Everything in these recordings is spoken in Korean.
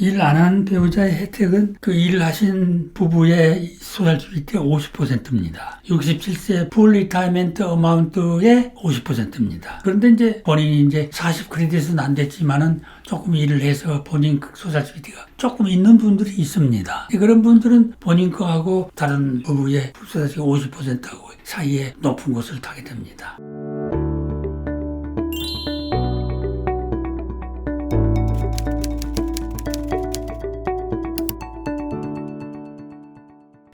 일 안 한 배우자의 혜택은 그 일을 하신 부부의 소살주기의 50%입니다. 67세 풀 리타이먼트 어마운트의 50%입니다. 그런데 이제 본인이 이제 40 크레딧은 안 됐지만은 조금 일을 해서 본인 소살주기가 조금 있는 분들이 있습니다. 그런 분들은 본인 거하고 다른 부부의 소살주기 50%하고 사이에 높은 곳을 타게 됩니다.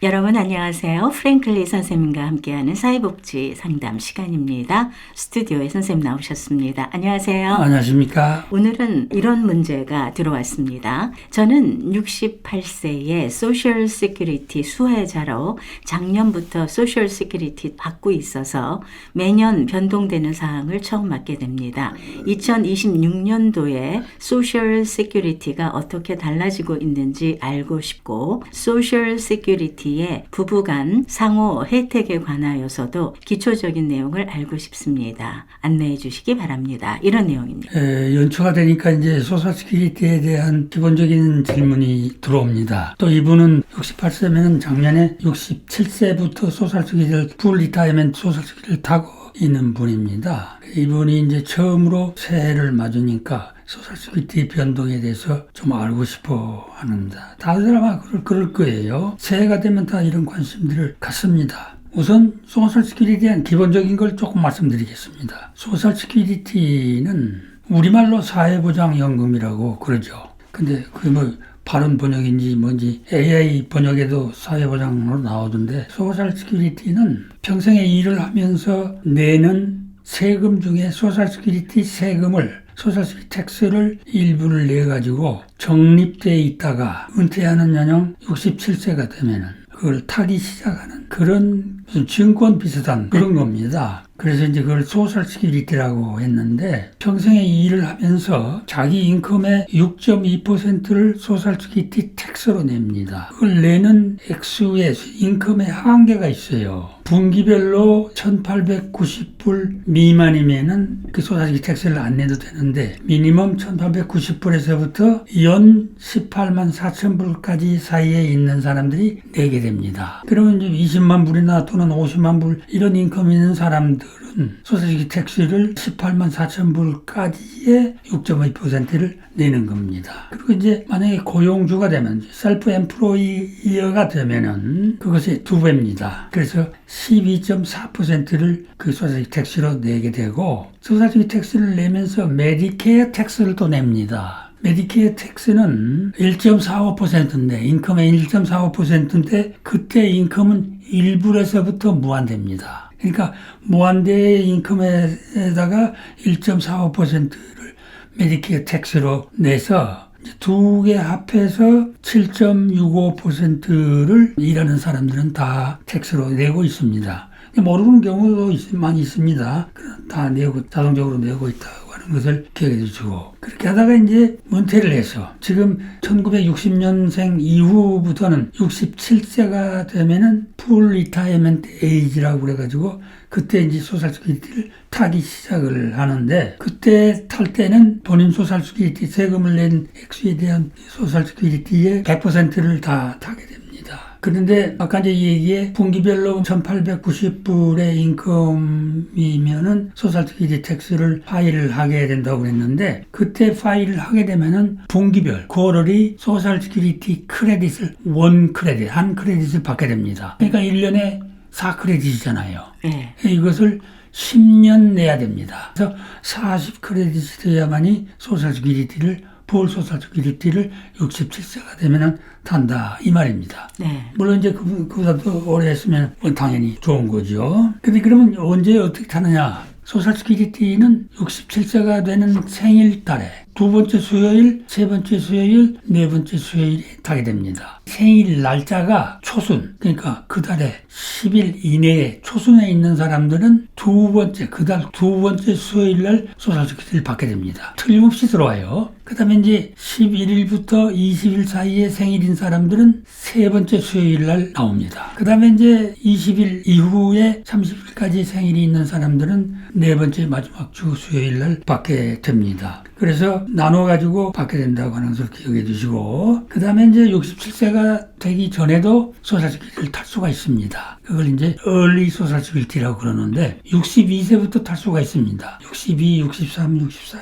여러분 안녕하세요. 프랭클리 선생님과 함께하는 사회복지 상담 시간입니다. 스튜디오에 선생님 나오셨습니다. 안녕하세요. 안녕하십니까? 오늘은 이런 문제가 들어왔습니다. 저는 68세의 소셜 시큐리티 수혜자로 작년부터 소셜 시큐리티 받고 있어서 매년 변동되는 사항을 처음 맡게 됩니다. 2026년도에 소셜 시큐리티가 어떻게 달라지고 있는지 알고 싶고 소셜 시큐리티 의 부부간 상호 혜택에 관하여서도 기초적인 내용을 알고 싶습니다. 안내해 주시기 바랍니다. 이런 내용입니다. 에, 연초가 되니까 이제 소셜시큐리티에 대한 기본적인 질문이 들어옵니다. 또 이분은 68세면 작년에 67세부터 소셜시큐리티를 풀 리타이먼트 소셜시큐리티를 타고 있는 분입니다. 이분이 이제 처음으로 새해를 맞으니까 소셜시큐리티 변동에 대해서 좀 알고 싶어 합니다. 다들 아마 그럴, 그럴 거예요. 새해가 되면 다 이런 관심들을 갖습니다. 우선 소셜시큐리티에 대한 기본적인 걸 조금 말씀드리겠습니다. 소셜시큐리티는 우리말로 사회보장연금이라고 그러죠. 근데 그게 뭐 발음 번역인지 뭔지 AI 번역에도 사회보장으로 나오던데 소셜시큐리티는 평생에 일을 하면서 내는 세금 중에 소셜시큐리티 세금을 소셜시큐리티 텍스를 일부를 내 가지고 적립돼 있다가 은퇴하는 연령 67세가 되면은 그걸 타기 시작하는 그런 증권 비슷한 그런 겁니다. 그래서 이제 그걸 소셜 시큐리티라고 했는데 평생에 일을 하면서 자기 인컴의 6.2%를 소셜 시큐리티 텍스로 냅니다. 그걸 내는 액수의 인컴의 한계가 있어요. 분기별로 1890불 미만이면은 그 시큐리티 텍스를 안 내도 되는데 미니멈 1890불에서부터 연 18만 4천 불까지 사이에 있는 사람들이 내게 됩니다. 그러면 이제 20만 불이나 또는 50만 불 이런 인컴 있는 사람들 은 소득 택시를 18만 4천 불까지의 6.2%를 내는 겁니다. 그리고 이제 만약에 고용주가 되면 셀프 엠플로이어가 되면은 그것이 두 배입니다. 그래서 12.4%를 그 소득 택시로 내게 되고 소득 택시를 내면서 메디케어 택스를 또 냅니다. 메디케어 텍스는 1.45%인데 인컴의 1.45%인데 그때 인컴은 1불에서부터 무한대입니다. 그러니까 무한대의 인컴에다가 1.45%를 메디케어 텍스로 내서 두 개 합해서 7.65%를 일하는 사람들은 다 텍스로 내고 있습니다. 모르는 경우도 많이 있습니다. 다 내고 자동적으로 내고 있다고 하는 것을 기억해 주시고 그렇게 하다가 이제 은퇴를 해서 지금 1960년생 이후부터는 67세가 되면은 풀 리타이먼트 에이지라고 그래가지고 그때 이제 소셜시큐리티를 타기 시작을 하는데 그때 탈 때는 본인 소셜시큐리티 세금을 낸 액수에 대한 소셜시큐리티의 100%를 다 타게 됩니다. 그런데 아까 이제 얘기에 분기별로 1890불의 인컴이면은 소셜시큐리티 텍스를 파일을 하게 된다고 그랬는데 그때 파일을 하게 되면은 분기별 9월이 소셜시큐리티 크레딧을 원 크레딧 한 크레딧을 받게 됩니다. 그러니까 1년에 4크레딧이잖아요. 네. 이것을 10년 내야 됩니다. 그래서 40 크레딧이 돼야만이 소셜시큐리티를 볼 소셜시큐리티를 67세가 되면은 탄다 이 말입니다. 네. 물론 이제 그, 그보다 더 오래 했으면 당연히 좋은 거죠. 근데 그러면 언제 어떻게 타느냐? 소셜시큐리티는 67세가 되는 생일 달에 두 번째 수요일, 세 번째 수요일, 네 번째 수요일에 타게 됩니다. 생일 날짜가 초순, 그러니까 그 달에 10일 이내에 초순에 있는 사람들은 두 번째, 그 달 두 번째 수요일 날 소셜시큐리티를 받게 됩니다. 틀림없이 들어와요. 그 다음에 이제 11일부터 20일 사이에 생일인 사람들은 세 번째 수요일 날 나옵니다. 그 다음에 이제 20일 이후에 30일까지 생일이 있는 사람들은 네 번째 마지막 주 수요일 날 받게 됩니다. 그래서 나눠가지고 받게 된다고 하는 것을 기억해 주시고, 그 다음에 이제 67세가 되기 전에도 소살스키를 탈 수가 있습니다. 그걸 이제 early 소살스키라고 그러는데, 62세부터 탈 수가 있습니다. 62, 63, 64,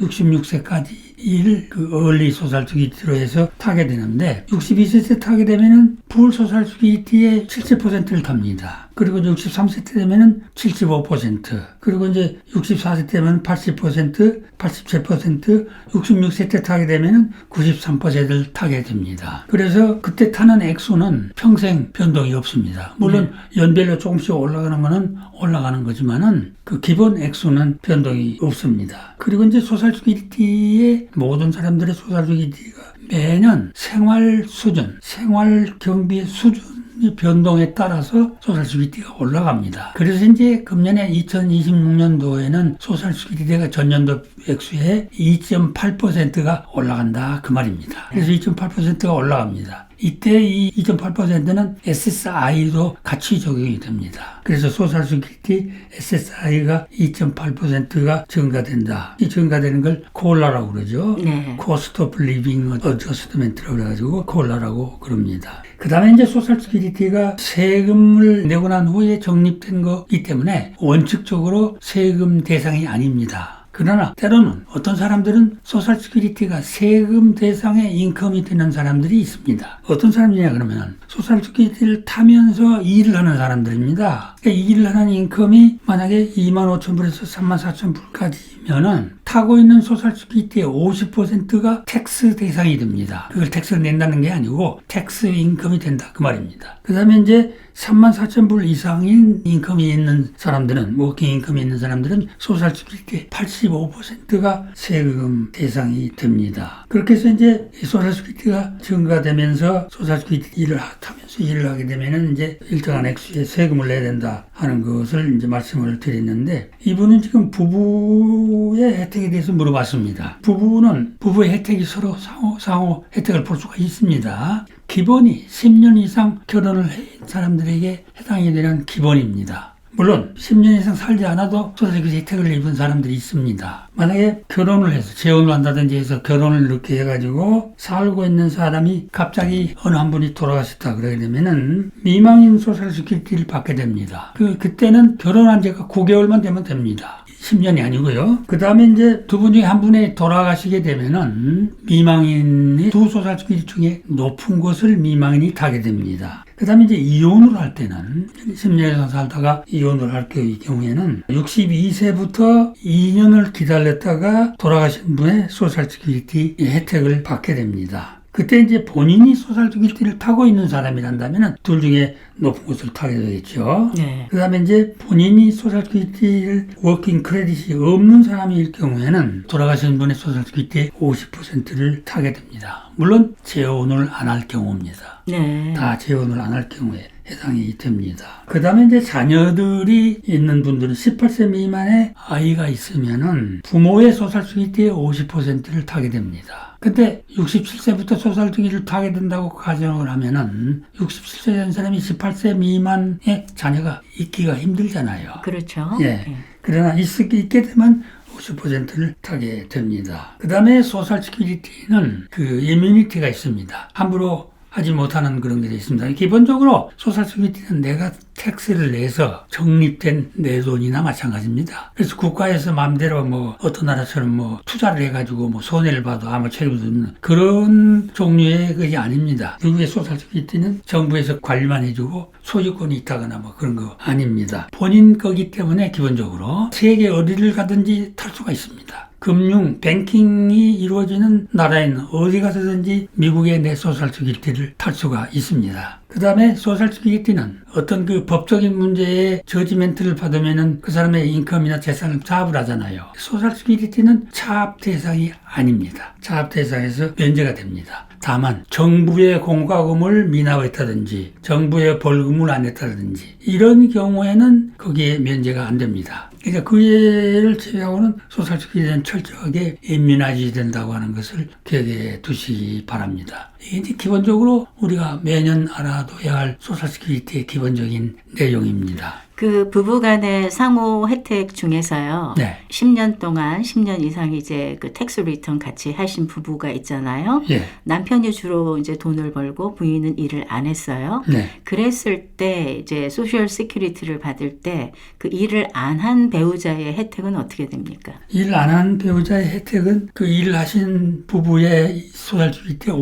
66세까지 일그 early 소살스키로 해서 타게 되는데, 62세 때 타게 되면은 풀 소살스키의 70%를 탑니다. 그리고 이제 63세 때 되면은 75%, 그리고 이제 64세 때면 80%, 87%, 66세 때 타게 되면은 93%를 타게 됩니다. 그래서 그때 타는 액수는 평생 변동이 없습니다. 물론 연별로 조금씩 올라가는 거는 올라가는 거지만은 그 기본 액수는 변동이 없습니다. 그리고 이제 소살스키티의 모든 사람들의 소살스키티가 매년 생활 수준, 생활 경비의 수준 이 변동에 따라서 소살스키티가 올라갑니다. 그래서 이제 금년에 2026년도에는 소살스키티가 전년도 액수의 2.8%가 올라간다 그 말입니다. 그래서 2.8%가 올라갑니다. 이때 이 2.8%는 SSI도 같이 적용이 됩니다. 그래서 소살스키티 SSI가 2.8%가 증가된다. 이 증가되는 걸 콜라라고 그러죠. 네. 코스트 오브 리빙 어저스트멘트라고 그래가지고 콜라라고 그럽니다. 그 다음에 이제 소셜스키리티가 세금을 내고 난 후에 적립된 거기 때문에 원칙적으로 세금 대상이 아닙니다. 그러나 때로는 어떤 사람들은 소셜스키리티가 세금 대상의 인컴이 되는 사람들이 있습니다. 어떤 사람이냐 그러면 소셜스키리티를 타면서 일을 하는 사람들입니다. 그러니까 일을 하는 인컴이 만약에 2만 5천 불에서 3만 4천 불까지면은 타고 있는 소셜스키리티의 50%가 텍스 대상이 됩니다. 그걸 텍스를 낸다는 게 아니고 텍스 인컴이 된다 그 말입니다. 그 다음에 이제 3만 4천 불 이상인 인컴이 있는 사람들은 워킹 인컴이 있는 사람들은 소셜스키리티 85%가 세금 대상이 됩니다. 그렇게 해서 이제 소셜스키리티가 증가되면서 소셜스키리티 일을 하면서 일을 하게 되면은 이제 일정한 액수의 세금을 내야 된다 하는 것을 이제 말씀을 드렸는데 이분은 지금 부부의 혜택에 대해서 물어봤습니다. 부부는 부부의 혜택이 서로 상호 상호 혜택을 볼 수가 있습니다. 기본이 10년 이상 결혼을 한 사람들에게 해당이 되는 기본입니다. 물론 10년 이상 살지 않아도 소득 혜택을 입은 사람들이 있습니다. 만약에 결혼을 해서 재혼을 한다든지 해서 결혼을 이렇게 해가지고 살고 있는 사람이 갑자기 어느 한 분이 돌아가셨다 그러게 되면은 미망인 소셜스키티를 받게 됩니다. 그 그때는 결혼한 지가 9개월만 되면 됩니다. 10년이 아니고요. 그 다음에 이제 두 분 중에 한 분이 돌아가시게 되면은 미망인이 두 소살스키티 중에 높은 곳을 미망인이 타게 됩니다. 그 다음에 이제 이혼을 할 때는 10년 이상 살다가 이혼을 할 경우에는 62세부터 2년을 기다렸다가 돌아가신 분의 소셜스키티 혜택을 받게 됩니다. 그때 이제 본인이 소셜스키티를 타고 있는 사람이란다면 둘 중에 높은 곳을 타게 되겠죠. 네. 그 다음에 이제 본인이 소셜스키티를 워킹 크레딧이 없는 사람일 경우에는 돌아가신 분의 소셜스키티의 50%를 타게 됩니다. 물론 재혼을 안 할 경우입니다. 네. 다 재혼을 안 할 경우에 해당이 됩니다. 그 다음에 이제 자녀들이 있는 분들은 18세 미만의 아이가 있으면은 부모의 소살스키티의 50%를 타게 됩니다. 근데 67세부터 소살스키를 타게 된다고 가정을 하면은 67세 된 사람이 18세 미만의 자녀가 있기가 힘들잖아요. 그렇죠. 예. 네. 그러나 있, 있게 되면 50%를 타게 됩니다. 그 다음에 소셜스키리티는 그 이뮤니티가 있습니다. 함부로 하지 못하는 그런 게 있습니다. 기본적으로 소셜스키리티는 내가 텍스를 내서 적립된 내 돈이나 마찬가지입니다. 그래서 국가에서 마음대로 뭐 어떤 나라처럼 뭐 투자를 해가지고 뭐 손해를 봐도 아무 책임도 없는 그런 종류의 것이 아닙니다. 미국의 소셜스키리티는 정부에서 관리만 해주고 소유권이 있다거나 뭐 그런 거 아닙니다. 본인 거기 때문에 기본적으로 세계 어디를 가든지 탈 수가 있습니다. 금융, 뱅킹이 이루어지는 나라에는 어디 가서든지 미국의 내 소셜스키리티를 탈 수가 있습니다. 그 다음에 소셜스키리티는 어떤 그 법적인 문제에 저지멘트를 받으면은 그 사람의 인컴이나 재산을 차압을 하잖아요. 시큐리티는 차압 대상이 아닙니다. 차압 대상에서 면제가 됩니다. 다만 정부의 공과금을 미납했다든지 정부의 벌금을 안 냈다든지 이런 경우에는 거기에 면제가 안 됩니다. 그러니까 그 예를 제외하고는 소셜시큐리티는 철저하게 인민화지 된다고 하는 것을 기억해 두시기 바랍니다. 이게 이제 기본적으로 우리가 매년 알아둬야 할 소셜 시큐리티의 기본적인 내용입니다. 그 부부 간의 상호 혜택 중에서요. 네. 10년 동안 10년 이상 이제 그 텍스 리턴 같이 하신 부부가 있잖아요. 예. 남편이 주로 이제 돈을 벌고 부인은 일을 안 했어요. 네. 그랬을 때 이제 소셜 시큐리티를 받을 때 그 일을 안 한 배우자의 혜택은 어떻게 됩니까? 일 안 한 배우자의 혜택은 그 일을 하신 부부의 소셜 시큐리티의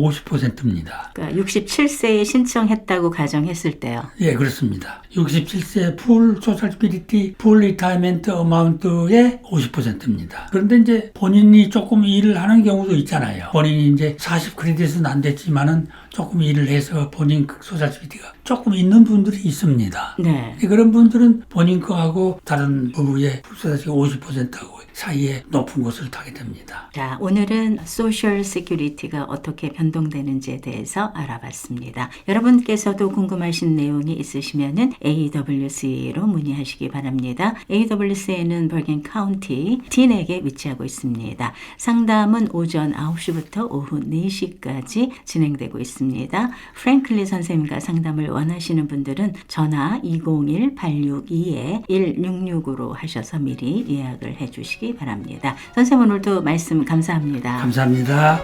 50%입니다. 그러니까 67세에 신청했다고 가정했을 때요. 예, 그렇습니다. 67세 풀 소셜시큐리티 풀 리타이먼트 어마운트의 50%입니다. 그런데 이제 본인이 조금 일을 하는 경우도 있잖아요. 본인이 이제 40 크레딧은 안 됐지만은 조금 일을 해서 본인 그 소셜시큐리티가 조금 있는 분들이 있습니다. 네. 그런 분들은 본인 거하고 다른 부부의 소셜시큐리티 50%하고 사이에 높은 곳을 타게 됩니다. 자, 오늘은 소셜 시큐리티가 어떻게 변동되는지에 대해서 알아봤습니다. 여러분께서도 궁금하신 내용이 있으시면은 AWC로 문의하시기 바랍니다. AWC는 버긴 카운티 티넥에 위치하고 있습니다. 상담은 오전 9시부터 오후 4시까지 진행되고 있습니다. 프랭클리 선생님과 상담을 원하시는 분들은 전화 201-862-1666으로 하셔서 미리 예약을 해 주시기 바랍니다. 선생님 오늘도 말씀 감사합니다. 감사합니다.